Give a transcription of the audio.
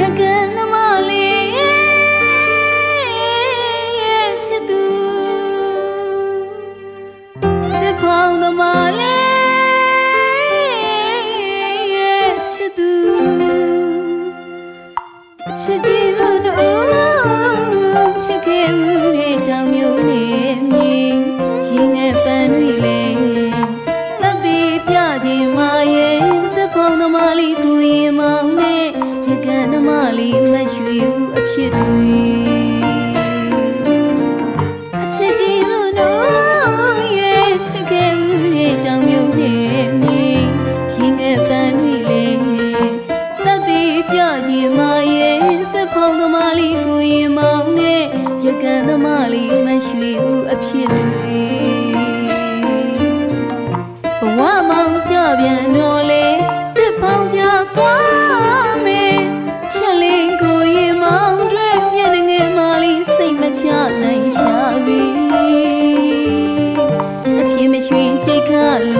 ရကန်သမားလေးရဲ့ချစ်သူတဖောင်းသမားလေးရဲ့ချစ်သူချစ်ကြည့်သူတို့ ဖြစ်တွေအချစ်ကြီးသူတို့ရဲ့ချစ်ခဲ့မှုတွေတောင်မျိုးနဲ့မြင်ရင်ငယ်ပန်းတွေလေတတ်သေးပြခြင်းမရဲ့သက်ဖောင်းသမားလေးကိုရင်မောင်နဲ့ရကန်သမားလေးမရွှေဘူးအဖြစ်တွေဘဝမောင်ကြပြန် နို